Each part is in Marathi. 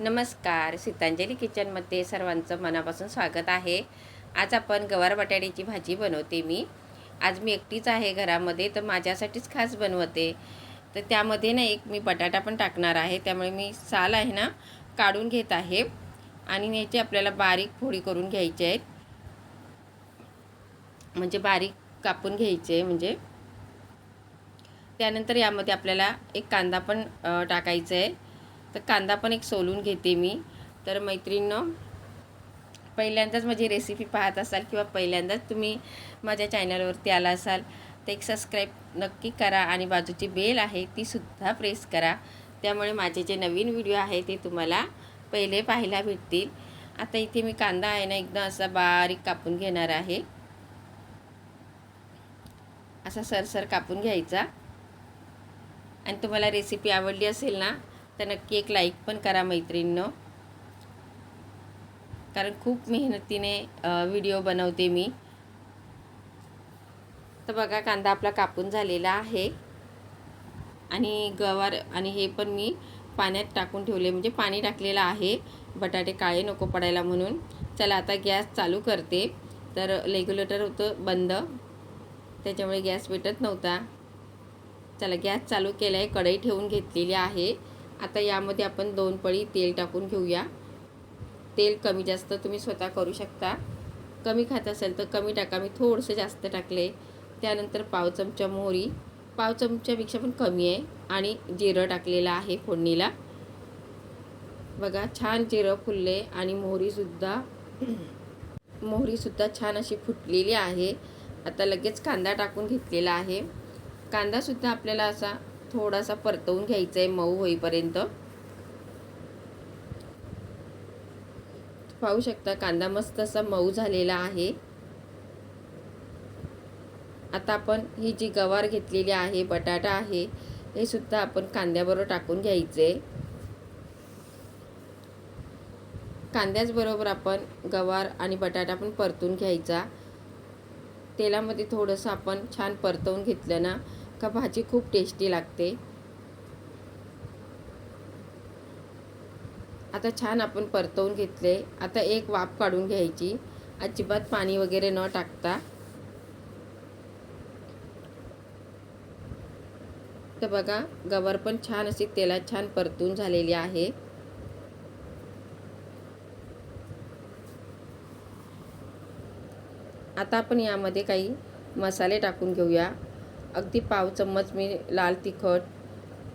नमस्कार सीतांजली किचनमध्ये सर्वांचं मनापासून स्वागत आहे. आज आपण गवार बटाट्याची भाजी बनवते मी. आज मी एकटीच आहे घरामध्ये तर माझ्यासाठीच खास बनवते. तर त्यामध्ये ना एक मी बटाटा पण टाकणार आहे त्यामुळे मी साल आहे ना काढून घेत आहे. आणि याची आपल्याला बारीक फोडी करून घ्यायची आहेत म्हणजे बारीक कापून घ्यायचे म्हणजे त्यानंतर यामध्ये आपल्याला एक कांदा पण टाकायचा आहे. तर कांदा पण एक सोलून घेते मी. तर मैत्रिणीनं पहिल्यांदाच माझी रेसिपी पाहत असाल किंवा पहिल्यांदाच तुम्ही माझ्या चॅनलवरती आला असाल तर एक सबस्क्राईब नक्की करा आणि बाजूची बेल आहे तीसुद्धा प्रेस करा. त्यामुळे माझे जे नवीन व्हिडिओ आहे ते तुम्हाला पहिले पाहायला भेटतील. आता इथे मी कांदा आहे ना एकदम असा बारीक कापून घेणार आहे. असा सरसर कापून घ्यायचा. आणि तुम्हाला रेसिपी आवडली असेल ना तर नक्की एक लाईक पण करा मैत्रिणीनं. कारण खूप मेहनतीने व्हिडिओ बनवते मी. तर बघा कांदा आपला कापून झालेला आहे. आणि गवार आणि हे पण मी पाण्यात टाकून ठेवले. म्हणजे पाणी टाकलेलं आहे. बटाटे काळे नको पडायला म्हणून. चला आता गॅस चालू करते. तर रेग्युलेटर होतं बंद. त्याच्यामुळे गॅस भेटत नव्हता. चला गॅस चालू केला आहे कढई ठेवून घेतलेली आहे. आता यामध्ये आपण दोन पळी तेल टाकून घेऊया. तेल कमी जास्त तुम्ही स्वतः करू शकता. कमी खात असेल तर कमी टाका. मी थोडंसं जास्त टाकले. त्यानंतर पाव चमचा मोहरी. पाव चमच्यापेक्षा पण कमी आहे. आणि जिरं टाकलेलं आहे फोडणीला. बघा छान जिरं फुलले आणि मोहरीसुद्धा मोहरीसुद्धा छान अशी फुटलेली आहे. आता लगेच कांदा टाकून घेतलेला आहे. कांदासुद्धा आपल्याला असा थोडासा परतवून घ्यायचा आहे मऊ होईपर्यंत. पाहू शकता कांदा मस्त असा मऊ झालेला आहे. आता आपण ही जी गवार घेतलेली आहे बटाटा आहे हे सुद्धा आपण कांद्याबरोबर टाकून घ्यायचे कांद्याचबरोबर आपण गवार आणि बटाटा पण परतून घ्यायचा. तेलामध्ये थोडंसं आपण छान परतवून घेतलं ना का भाजी खूप टेस्टी लागते. आता छान आपण परतवून घेतले. आता एक वाफ काढून घ्यायची. अजिबात पाणी वगैरे न टाकता. तर बघा गवर पण छान अशी तेलात छान परतून झालेली आहे. आता आपण यामध्ये काही मसाले टाकून घेऊया. अगदी पाव चम्मच मी लाल तिखट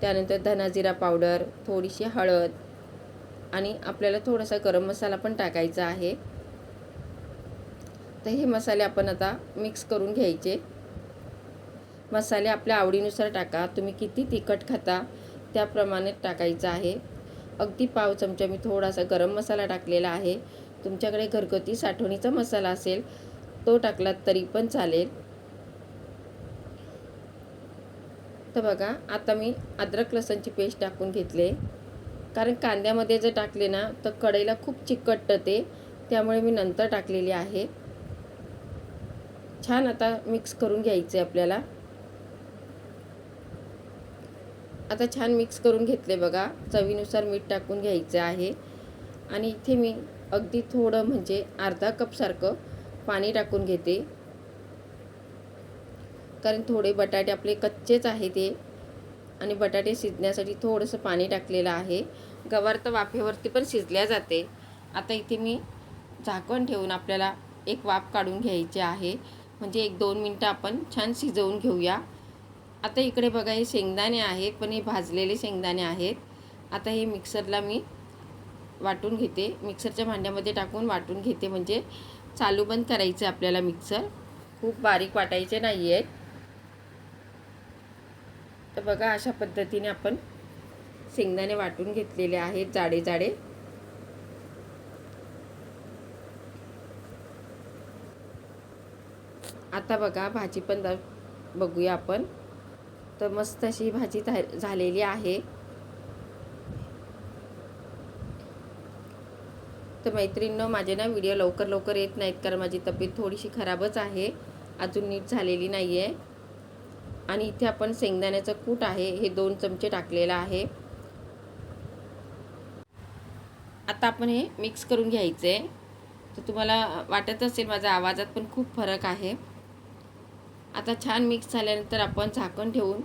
त्यानंतर धनाजिरा पावडर थोडीशी हळद आणि आपल्याला थोडासा गरम मसाला पण टाकायचा आहे. तर हे मसाले आपण आता मिक्स करून घ्यायचे. मसाले आपल्या आवडीनुसार टाका. तुम्ही किती तिखट खाता त्याप्रमाणे टाकायचं आहे. अगदी पाव चमचा मी थोडासा गरम मसाला टाकलेला आहे. तुमच्याकडे घरगुती साठवणीचा मसाला असेल तो टाकलात तरी पण चालेल. तर बघा आता मी अद्रक लसणची पेस्ट टाकून घेतले. कारण कांद्यामध्ये जर टाकले ना तर कढईला खूप चिकटतं. ते त्यामुळे मी नंतर टाकलेली आहे. छान आता मिक्स करून घ्यायचे आपल्याला. आता छान मिक्स करून घेतले बघा. चवीनुसार मीठ टाकून घ्यायचं आहे. आणि इथे मी अगदी थोडं म्हणजे अर्धा कपसारखं पाणी टाकून घेते. कारण थोडे बटाटे आपले कच्चेच आहे ते. आणि बटाटे शिजण्यासाठी थोडंसं पाणी टाकलेलं आहे. गवार तर वाफेवरती पण शिजल्या जाते. आता इथे मी झाकण ठेवून आपल्याला एक वाफ काढून घ्यायची आहे. म्हणजे एक दोन मिनटं आपण छान शिजवून घेऊया. आता इकडे बघा हे शेंगदाणे आहेत पण हे भाजलेले शेंगदाणे आहेत. आता हे मिक्सरला मी वाटून घेते. मिक्सरच्या भांड्यामध्ये टाकून वाटून घेते. म्हणजे चालू बंद करायचं आपल्याला मिक्सर. खूप बारीक वाटायचे नाही आहेत तर बघा अशा पद्धतीने आपण शेंगदाणे वाटून घेतलेले आहेत जाडे जाडे. आता बघा भाजी पण बघूया आपण. तर मस्त अशी भाजी झा- झालेली आहे. तर मैत्रिणीनं माझे ना व्हिडिओ लवकर लवकर येत नाहीत कारण माझी तब्येत थोडीशी खराबच आहे. अजून नीट झालेली नाही आहे आणि इथे आपण शेंगदाण्याचं कूट आहे हे दोन चमचे टाकलेलं आहे. आता आपण हे मिक्स करून घ्यायचं. आहे तर तुम्हाला वाटत असेल माझा आवाजात पण खूप फरक आहे. आता छान मिक्स झाल्यानंतर आपण झाकण ठेवून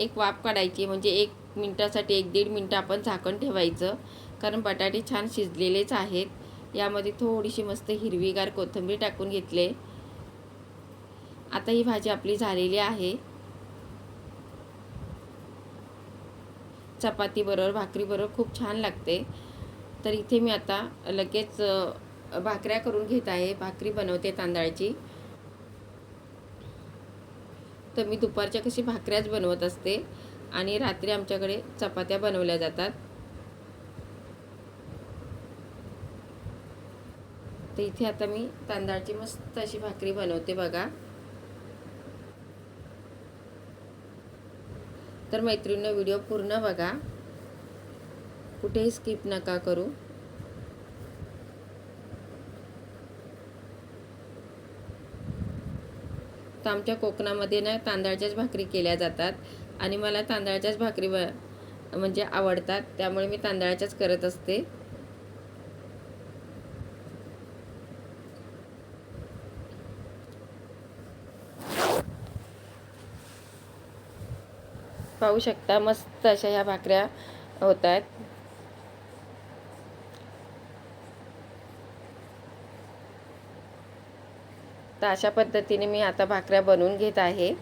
एक वाफ काढायची म्हणजे एक मिनटासाठी एक दीड मिनटं आपण झाकण ठेवायचं. कारण बटाटे छान शिजलेलेच आहेत. यामध्ये थोडीशी मस्त हिरवीगार कोथिंबीर टाकून घेतले. आता ही भाजी आपली झालेली आहे. चपातीबरोबर भाकरीबरोबर खूप छान लागते. तर इथे मी आता लगेच भाकऱ्या करून घेत आहे. भाकरी बनवते तांदळाची. तर मी दुपारच्या कशी भाकऱ्याच बनवत असते आणि रात्री आमच्याकडे चपात्या बनवल्या जातात. तर इथे आता मी तांदळाची मस्त अशी भाकरी बनवते बघा. तर मैत्रिणीनं व्हिडिओ पूर्ण बघा. कुठेही स्किप नका करू. तर आमच्या कोकणामध्ये ना तांदळाच्याच भाकरी केल्या जातात आणि मला तांदळाच्याच भाकरी म्हणजे आवडतात. त्यामुळे मी तांदळाच्याच करत असते. पाहू शकता. मस्त अशा ह्या भाकऱ्या होत आहेत. तर अशा पद्धतीने मी आता भाकऱ्या बनवून घेत आहे.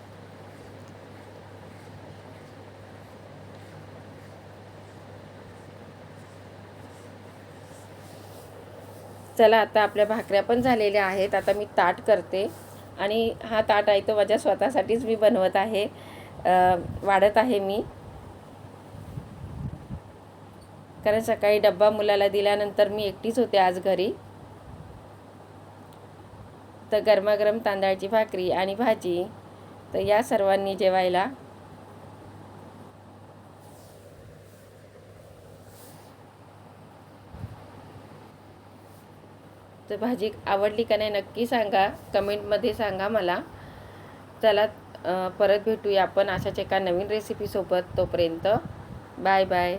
चला आता आपल्या भाकऱ्या पण झालेल्या आहेत. आता मी ताट करते. आणि हा ताट आहे तो माझ्या स्वतःसाठीच मी बनवत आहे. वाढत आहे मी. कारण सकाळी डब्बा मुलाला दिल्यानंतर मी एकटीच होते आज घरी. तर गरमागरम तांदळाची भाकरी आणि भाजी तर या सर्वांनी जेवायला. तर भाजी आवडली का नाही नक्की सांगा. कमेंटमध्ये सांगा मला. चला परत भेटूया आपण अशाच एका नवीन रेसिपीसोबत तोपर्यंत बाय बाय